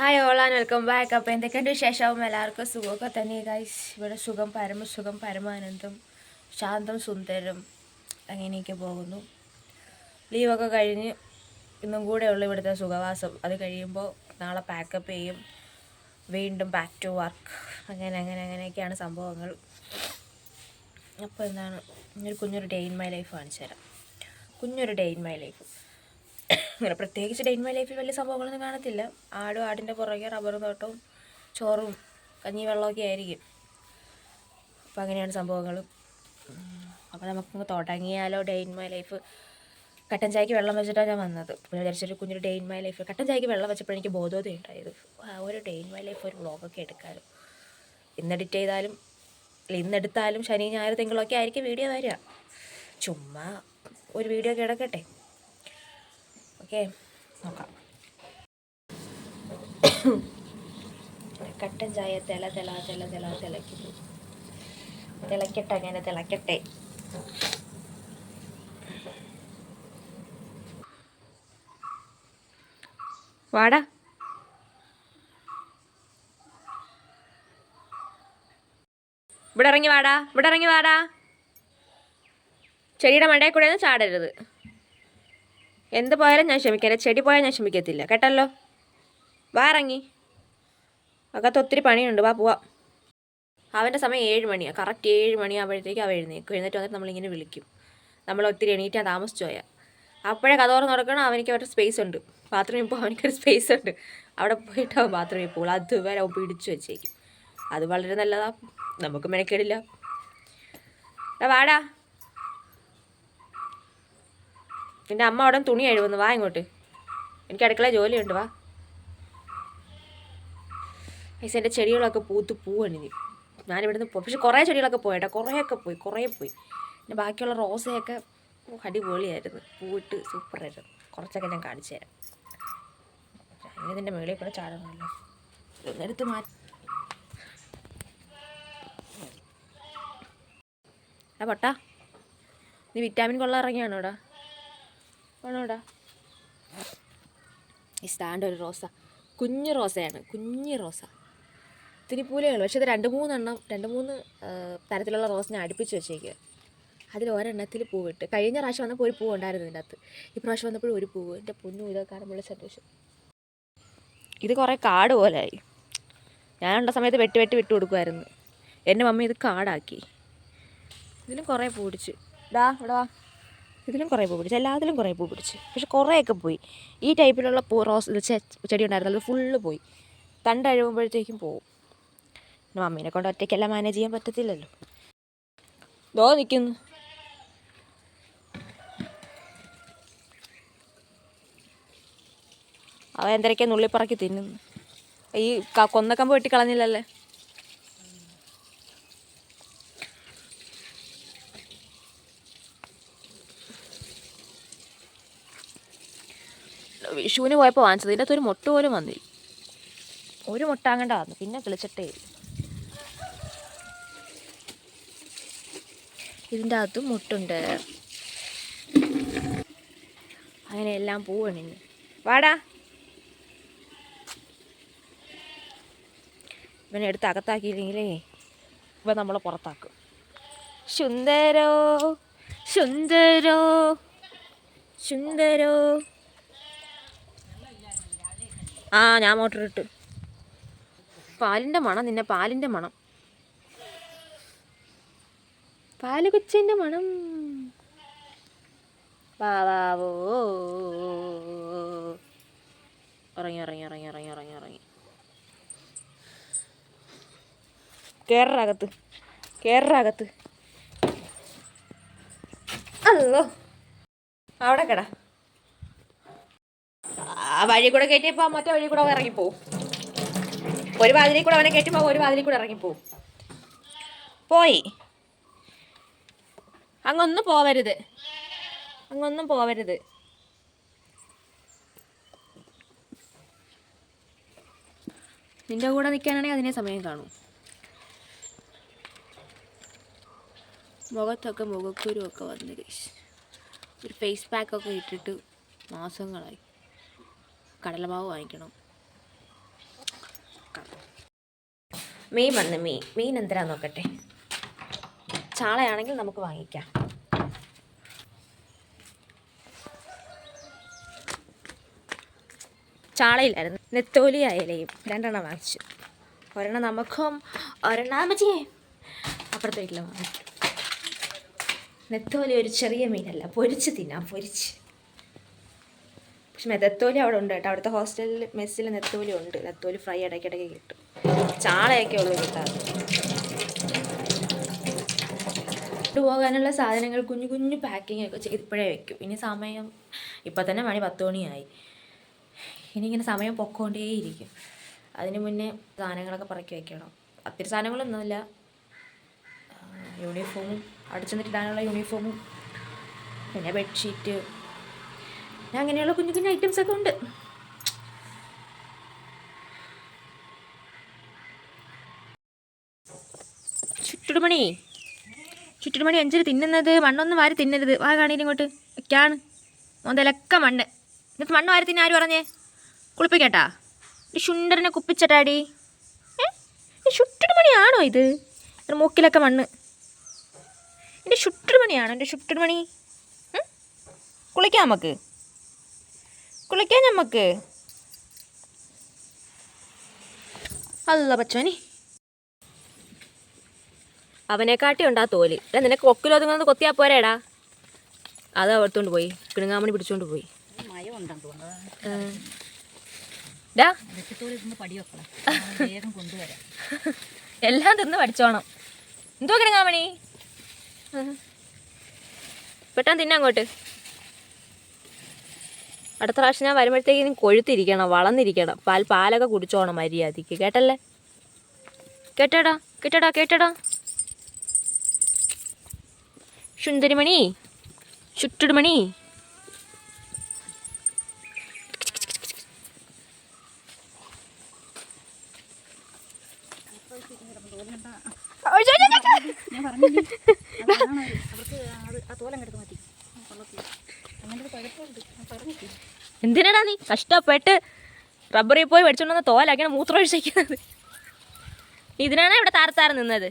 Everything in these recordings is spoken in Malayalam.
ഹായ് ഓളാൻ വെൽക്കം ബാക്ക് അപ്പോൾ എന്തൊക്കെയുണ്ട് വിശേഷവും എല്ലാവർക്കും സുഖമൊക്കെ തന്നെ ഗൈസ് ഇവിടെ സുഖം പരമസുഖം പരമാനന്ദം ശാന്തം സുന്ദരം അങ്ങനെയൊക്കെ പോകുന്നു. ലീവൊക്കെ കഴിഞ്ഞ് ഇന്നും കൂടെ ഉള്ളു ഇവിടുത്തെ സുഖവാസം. അത് കഴിയുമ്പോൾ നാളെ പാക്കപ്പ് ചെയ്യും. വീണ്ടും ബാക്ക് ടു വർക്ക് അങ്ങനെ അങ്ങനെ അങ്ങനെയൊക്കെയാണ് സംഭവങ്ങൾ. അപ്പോൾ എന്താണ്? ഒരു കുഞ്ഞൊരു ഡേ ഇൻ മൈ ലൈഫ് കാണിച്ചു തരാം. കുഞ്ഞൊരു ഡേ ഇൻ മൈ ലൈഫ് അങ്ങനെ പ്രത്യേകിച്ച് ഡെയിൻ മൈ ലൈഫിൽ വലിയ സംഭവങ്ങളൊന്നും കാണത്തില്ല. ആടും ആടിന്റെ പുറകെ റബ്ബർ തോട്ടവും ചോറും കഞ്ഞി വെള്ളമൊക്കെ ആയിരിക്കും. അപ്പോൾ അങ്ങനെയാണ് സംഭവങ്ങൾ. അപ്പോൾ നമുക്ക് തുടങ്ങിയാലോ ഡെയിൻ മൈ ലൈഫ്? കട്ടൻ ചായക്ക് വെള്ളം വെച്ചിട്ടാണ് ഞാൻ വന്നത്. പിന്നെ വിചാരിച്ചൊരു കുഞ്ഞൊരു ഡെയിൻ മൈ ലൈഫ്. കട്ടൻ ചായക്ക് വെള്ളം വെച്ചപ്പോൾ എനിക്ക് ബോധോദയം ഉണ്ടായത്. ഒരു ഡെയിൻ മൈ ലൈഫ് ഒരു വ്ളോഗൊക്കെ എടുക്കാമല്ലോ ഇന്ന് എഡിറ്റ് ചെയ്താലും ഇന്നെടുത്താലും ശനി ഞായർ തിങ്കളൊക്കെ ആയിരിക്കും വീഡിയോ വരിക. ചുമ്മാ ഒരു വീഡിയോ ഒക്കെ എടുക്കട്ടെ. ഓക്കെ. നോക്കാം. കട്ടൻ ചായ തിള തിള തിള തിള തിളയ്ക്കുന്നു തിളക്കട്ടെ അങ്ങനെ തിളക്കട്ടെ വാടാ. ഇവിടെ ഇറങ്ങി വാടാ ഇവിടെ ഇറങ്ങി വാടാ. ചെടിയുടെ മണ്ടയിൽ കൂടെ ചാടരുത്. എന്ത് പോയാലും ഞാൻ ക്ഷമിക്കില്ല ചെടി പോയാൽ ഞാൻ ക്ഷമിക്കത്തില്ല. കേട്ടല്ലോ? വാ ഇറങ്ങി. അകത്ത് ഒത്തിരി പണിയുണ്ട്. വാ പോവാം. അവന്റെ സമയം ഏഴ് മണിയാണ് കറക്റ്റ് ഏഴ് മണിയാകുമ്പോഴത്തേക്ക് അവ എഴുന്നേക്കും എഴുന്നേറ്റ് വന്നിട്ട് നമ്മളിങ്ങനെ വിളിക്കും. നമ്മൾ ഒത്തിരി എണീറ്റാൽ താമസിച്ചു പോയാൽ അപ്പോഴേ കഥ തുറന്ന് നടക്കണം അവനിക്ക് അവരുടെ സ്പേസ് ഉണ്ട്. ബാത്റൂമിൽ ഇപ്പോൾ അവനിക്കൊരു സ്പേസ് ഉണ്ട്. അവിടെ പോയിട്ട് അവൻ ബാത്റൂമിൽ പോകും അതുവരെ അവൻ പിടിച്ചു വെച്ചേക്കും. അത് വളരെ നല്ലതാണ് നമുക്ക് മെനക്കേടില്ല. വാടാ. എന്റെ അമ്മ അവിടെ തുണി എഴുതുന്നു വാ ഇങ്ങോട്ട്. എനിക്ക് അടുക്കള ജോലിയുണ്ട് വാ. പൈസ എന്റെ ചെടികളൊക്കെ പൂത്ത് പൂവണിഞ്ഞ് ഞാനിവിടുന്ന് പോ പക്ഷെ കുറേ ചെടികളൊക്കെ പോയിട്ടോ. കുറേയൊക്കെ പോയി കുറേ പോയി. പിന്നെ ബാക്കിയുള്ള റോസയൊക്കെ അടിപൊളിയായിരുന്നു. പൂവിട്ട് സൂപ്പറായിരുന്നു. കുറച്ചൊക്കെ ഞാൻ കാണിച്ചു തരാം. ഇതിന്റെ മുകളിൽ കൂടെ ചാടണമല്ലോ ഒന്നെടുത്ത് മാറ്റി പൊട്ടാ. നീ വിറ്റാമിൻ കൊള്ള ഇറങ്ങിയാണോ ഇവിടെ ആണോടാ ഈ സ്റ്റാൻഡ് ഒരു റോസ. കുഞ്ഞു റോസയാണ് കുഞ്ഞു റോസ. ഇത്തിരി പൂലയുള്ളൂ പക്ഷേ ഇത് രണ്ട് മൂന്നെണ്ണം രണ്ട് മൂന്ന് തരത്തിലുള്ള റോസ് ഞാൻ അടുപ്പിച്ച് വെച്ചേക്കുക അതിൽ ഒരെണ്ണത്തിൽ പൂവിട്ട് കഴിഞ്ഞ പ്രാവശ്യം വന്നപ്പോൾ ഒരു പൂവ് ഉണ്ടായിരുന്നു ഇതിന്റെ അകത്ത്. ഈ പ്രാവശ്യം വന്നപ്പോഴും ഒരു പൂവ് എന്റെ പൊന്നു ഇതൊക്കെ കാണുമ്പോൾ സന്തോഷം. ഇത് കുറേ കാട് പോലായി. ഞാനുള്ള സമയത്ത് വെട്ടി വെട്ടി വിട്ടു കൊടുക്കുമായിരുന്നു എന്റെ മമ്മി ഇത് കാടാക്കി. ഇതിലും കുറേ പിടിച്ച് ഡാ ഇവിടെ വാ. ഇതിലും കുറേ പൂ പിടിച്ച്. എല്ലാത്തിലും കുറേ പൂ പിടിച്ച്. പക്ഷെ കുറേയൊക്കെ പോയി. ഈ ടൈപ്പിലുള്ള പൂ റോസ് ചെടി ഉണ്ടായിരുന്നു അത് ഫുള്ള് പോയി. തണ്ട് അഴുകുമ്പോഴത്തേക്കും പോവും. പിന്നെ മമ്മീനെ കൊണ്ട് ഒറ്റയ്ക്കെല്ലാം മാനേജ് ചെയ്യാൻ പറ്റത്തില്ലല്ലോ. ദോ നിൽക്കുന്നു അവ എന്തരക്കെ നുള്ളിപ്പറക്കി തിന്നുന്നു. ഈ കൊന്നക്കമ്പ് വെട്ടി കളഞ്ഞില്ലല്ലേ? വിഷുവിന് പോയപ്പോൾ വാങ്ങിച്ചത്. ഇതിന്റെ അകത്ത് ഒരു മുട്ട പോലും വന്നില്ല. ഒരു മുട്ട അങ്ങണ്ട വന്നു. പിന്നെ കിളിച്ചിട്ടേ. ഇതിന്റെ അകത്തും മുട്ടുണ്ട്. അങ്ങനെ എല്ലാം ഇനി. വാടാ. ഇവനെ എടുത്ത് അകത്താക്കിയില്ലെങ്കിലേ ഇവ നമ്മളെ പുറത്താക്കും. സുന്ദരോ സുന്ദരോ സുന്ദരോ. ആ ഞാൻ മോട്ടർ ഇട്ട്. പാലിന്റെ മണം നിന്നെ പാലിന്റെ മണം. പാൽ കൊച്ചിന്റെ മണം. വാവാവോ ഇറങ്ങി ഇറങ്ങി ഇറങ്ങി ഇറങ്ങി ഇറങ്ങി ഇറങ്ങി കേറകത്ത് കേറകത്ത് അല്ലോ. അവിടെ കട. ആ വഴി കൂടെ കയറ്റിയപ്പോൾ മറ്റേ വഴി കൂടെ ഇറങ്ങി ഇറങ്ങിപ്പോവും ഒരു വാതിലിൽ കൂടെ അവനെ കയറ്റിയപ്പോൾ ഒരു വാതിലിൽ കൂടെ ഇറങ്ങിപ്പോവും. പോയി. അങ്ങൊന്നും പോവരുത്. അങ്ങൊന്നും പോവരുത്. നിന്റെ കൂടെ നിൽക്കാനാണെങ്കിൽ അതിനെ സമയം കാണും. മുഖത്തൊക്കെ മുഖക്കുരുവൊക്കെ വന്ന് ഒരു ഫേസ് പാക്കൊക്കെ ഇട്ടിട്ട് മാസങ്ങളായി. കടലമാവ് വാങ്ങിക്കണം. മീൻ വന്ന് മീൻ മീൻ എന്തിനാ നോക്കട്ടെ? ചാളയാണെങ്കിൽ നമുക്ക് വാങ്ങിക്കാം. ചാളയിലായിരുന്നു. നെത്തോലി അയലയും രണ്ടെണ്ണം വാങ്ങിച്ചു. ഒരെണ്ണം നമുക്കും ഒരെണ്ണം അമ്മച്ചിയെ അപ്പുറത്തേക്കില്ല വാങ്ങിക്കും. നെത്തോലി ഒരു ചെറിയ മീനല്ല പൊരിച്ച് തിന്നാം പൊരിച്ച്. പക്ഷെ നെത്തോലി അവിടെ ഉണ്ട് കേട്ടോ. അവിടുത്തെ ഹോസ്റ്റലിൽ മെസ്സിൽ നെത്തോലി ഉണ്ട്. നെത്തോലി ഫ്രൈ ഇടയ്ക്കിടയ്ക്ക് കിട്ടും. ചാളയൊക്കെ ഉള്ളു കിട്ടാറ്. കൊണ്ടുപോകാനുള്ള സാധനങ്ങൾ കുഞ്ഞു കുഞ്ഞു പാക്കിംഗ് ഒക്കെ ഇപ്പോഴേ വെക്കും. ഇനി സമയം ഇപ്പം തന്നെ മണി പത്ത് മണിയായി. ഇനി ഇങ്ങനെ സമയം പൊക്കോണ്ടേയിരിക്കും. അതിന് മുന്നേ സാധനങ്ങളൊക്കെ പറക്കി വെക്കണം. ഒത്തിരി സാധനങ്ങളൊന്നുമില്ല. യൂണിഫോമും അടിച്ചെന്നിട്ടിടാനുള്ള യൂണിഫോമും പിന്നെ ബെഡ്ഷീറ്റ് പിന്നെ അങ്ങനെയുള്ള കുഞ്ഞു കുഞ്ഞു ഐറ്റംസ് ഒക്കെ ഉണ്ട്. ചുറ്റുടുമണി ചുറ്റുടുമണി അഞ്ചിൽ തിന്നുന്നത് മണ്ണൊന്നും വാരി തിന്നരുത്. വാ കാണീരും ഇങ്ങോട്ട്. ഒക്കെയാണ് മുതലൊക്കെ മണ്ണ്. എന്നിട്ട് മണ്ണ് വാരി തിന്നെ ആര് പറഞ്ഞേ? കുളിപ്പിക്കട്ടാ. ഈ ശുണ്ടറിനെ കുപ്പിച്ചട്ടാടി. ഏ? ഈ ചുറ്റുടുമണിയാണോ ഇത്? മൂക്കിലൊക്കെ മണ്ണ്. എന്റെ ചുറ്റുടുമണിയാണോ എന്റെ ചുറ്റുടുമണി ഉം? കുളിക്കാം നമുക്ക്. കുളിക്കാം നമുക്ക് അല്ല പച്ചോനി അവനെക്കാട്ടി ഉണ്ടാ തോൽ. എടാ നിനക്ക് കൊക്കിലൊതുങ്ങുന്നത് കൊത്തിയാ പോരേടാ. അത് അവിടുത്തോണ്ട് പോയി. കിണുങ്ങാമണി പിടിച്ചോണ്ട് പോയി. എല്ലാം തിന്ന് പഠിച്ചോണം. എന്തോ കിണുങ്ങാമണി? പെട്ടെന്ന് തിന്നങ്ങോട്ട് അടുത്ത പ്രാവശ്യം ഞാൻ വരുമ്പോഴത്തേക്കിനും കൊഴുത്തിരിക്കണം വളർന്നിരിക്കണം. പാൽ പാലൊക്കെ കുടിച്ചോണം മര്യാദയ്ക്ക്. കേട്ടല്ലേ? കേട്ടടാ കേട്ടടാ കേട്ടടാ. സുന്ദരിമണി ചുറ്റുടുമണി ഞാൻ പറഞ്ഞില്ലേ? അവർക്ക് ആ തോലം മാറ്റി. എന്തിനാടാ നീ കഷ്ടപ്പെട്ട് റബ്ബറിൽ പോയി മേടിച്ചോണ്ട് തോലാക്കി തോലാക്കിയാണ് മൂത്രം ഒഴിച്ചിരിക്കുന്നത് ഇതിനാണ് ഇവിടെ താരത്താരം നിന്നത്?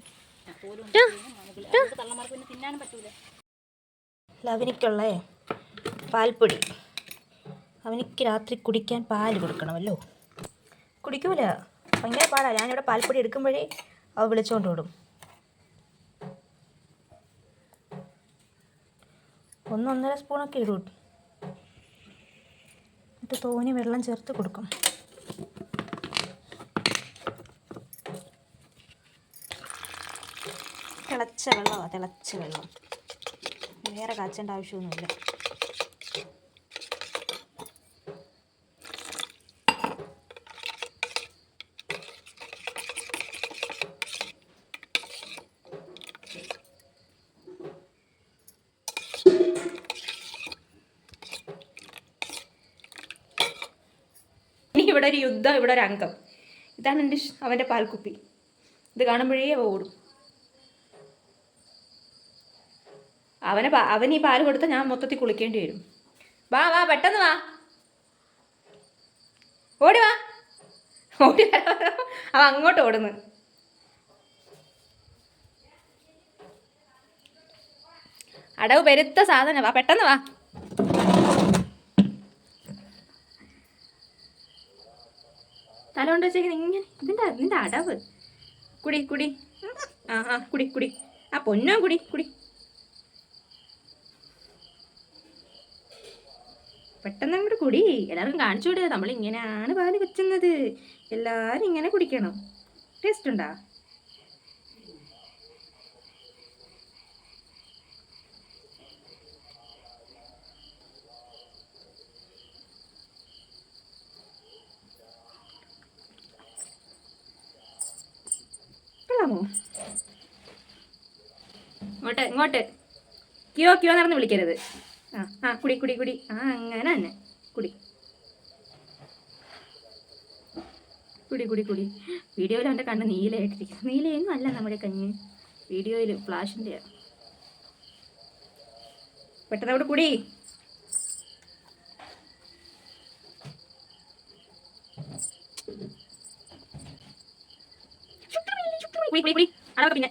അവനിക്കുള്ളേ പാൽപ്പൊടി. അവനിക്ക് രാത്രി കുടിക്കാൻ പാൽ കൊടുക്കണമല്ലോ. കുടിക്കൂല? ഭയങ്കര പാടാ. ഞാനിവിടെ പാൽപ്പൊടി എടുക്കുമ്പോഴേ അവ വിളിച്ചോണ്ട് ഓടും ഒന്നൊന്നര സ്പൂണൊക്കെ ഇടും എന്നിട്ട് തോനി വെള്ളം ചേർത്ത് കൊടുക്കും. തിളച്ച വെള്ളമാണ് തിളച്ച വെള്ളം. വേറെ കാച്ചേണ്ട ആവശ്യമൊന്നുമില്ല. ഇവിടെ ഒരു യുദ്ധം ഇവിടെ ഒരു അംഗം. ഇതാണ് എന്റെ അവന്റെ പാൽക്കുപ്പി. ഇത് കാണുമ്പോഴേ അവ ഓടും. അവനെ അവൻ ഈ പാൽ കൊടുത്താൽ ഞാൻ മൊത്തത്തിൽ കുളിക്കേണ്ടി വരും. വാ വാ പെട്ടെന്ന് വാ. ഓടി വാ. ഓടി അവ അങ്ങോട്ട് ഓടുന്നു. അടവ് പെരുത്ത സാധനം. വാ പെട്ടെന്ന് വാ. തല കൊണ്ട് വെച്ചേക്കുന്നത് ഇങ്ങനെ ഇതിന്റെ ഇതിന്റെ അടവ്. കുടി കുടി. ആ ആ കുടി കുടി. ആ പൊന്നോ കുടി കുടി. പെട്ടെന്ന് അങ്ങോട്ട് കുടി. എല്ലാവർക്കും കാണിച്ചു വിടുക നമ്മൾ ഇങ്ങനെയാണ് പാൽ വെച്ചുന്നത്. എല്ലാവരും ഇങ്ങനെ കുടിക്കണം. ടേസ്റ്റ് ഉണ്ടോ? ഇങ്ങോട്ട്. ക്യോ ക്യോ നടന്ന് വിളിക്കരുത്. ആ ആ കുടി കുടി കുടി. ആ അങ്ങനെ തന്നെ. കുടി. കുടി കുടി കുടി. വീഡിയോയിൽ അവന്റെ കണ്ണ് നീലയായിട്ടിരിക്കും നീലയൊന്നും അല്ല നമ്മുടെ കഞ്ഞ്. വീഡിയോയിൽ ഫ്ലാഷിന്റെ പെട്ടെന്ന് അവിടെ കുടി. കുടി കുടി കുടി. അതൊക്കെ പിന്നെ.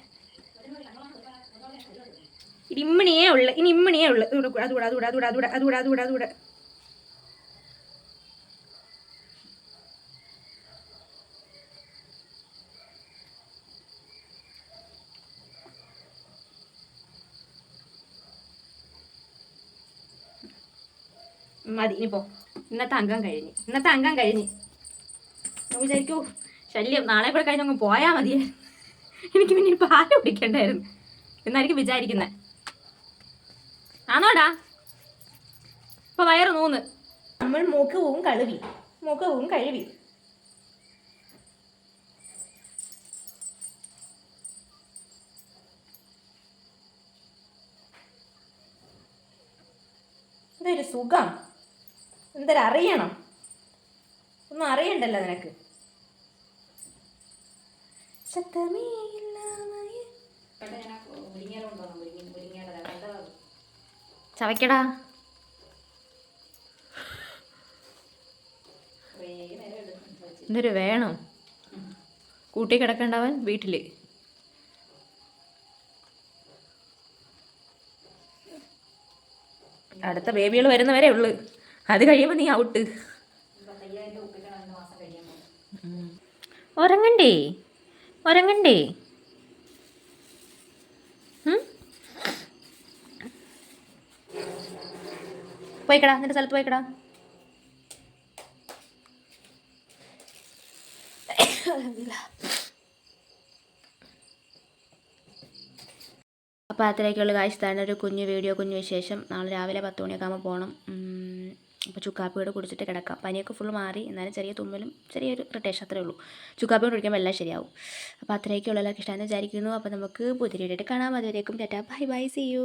ഇമ്മണിയേ ഉള്ളു. ഇനി ഇമ്മണിയേ ഉള്ളു. അതുകൂടെ അതുകൂടെ അതുകൂടെ അതുകൂടെ അതുകൂടെ അതുകൂടെ അതുകൂടെ മതി പോ. ഇന്നത്തെ അംഗം കഴിഞ്ഞ്. ഇന്നത്തെ അംഗം കഴിഞ്ഞ്. വിചാരിക്കൂ ശല്യം. നാളെ കൂടെ കഴിഞ്ഞ് അങ്ങ് പോയാൽ മതിയായിരുന്നു. എനിക്ക് പിന്നെ പാൽ കുടിക്കണ്ടായിരുന്നു. എന്നായിരിക്കും വിചാരിക്കുന്നത് ആണോടാ ഇപ്പൊ വയറ് നൂന്ന്. നമ്മൾ മുഖവും കഴുകി. മുഖവും കഴുകി. ഇതൊരു സുഖം. എന്തൊരു അറിയണം ഒന്നും അറിയണ്ടല്ലോ നിനക്ക്. ശക്തമേ ഇല്ലാമയേ. ചവയ്ക്കടാ. എന്തൊരു വേണം. കൂട്ടി കിടക്കേണ്ടവൻ വീട്ടിൽ. അടുത്ത ബേബികൾ വരുന്നവരെ ഉള്ളു. അത് കഴിയുമ്പോൾ നീ ഔട്ട് ഉറങ്ങണ്ടേ? ഉറങ്ങണ്ടേ? പോയിക്കടാ നിന്റെ സ്ഥലത്ത് പോയിക്കടാ. അപ്പോൾ അത്രയൊക്കെയുള്ള കാഴ്ച തന്നെ ഒരു കുഞ്ഞു വീഡിയോ കുഞ്ഞു വിശേഷം. നാളെ രാവിലെ പത്ത് മണിയൊക്കെ ആകുമ്പോൾ പോകണം അപ്പോൾ ചുക്കാപ്പി കൂടെ കുടിച്ചിട്ട് കിടക്കാം. പനിയൊക്കെ ഫുൾ മാറി. എന്നാലും ചെറിയ തുമ്മലും ചെറിയൊരു റിട്ടേഷൻ അത്രേ ഉള്ളൂ. ചുക്കാപ്പി കൂടെ കുടിക്കുമ്പോൾ എല്ലാം ശരിയാവും. അപ്പോൾ എല്ലാം ഇഷ്ടമെന്ന് വിചാരിക്കുന്നു. അപ്പോൾ നമുക്ക് പുതിയ വീഡിയോ കാണാം. അതുവരേക്കും tata. Bye bye see you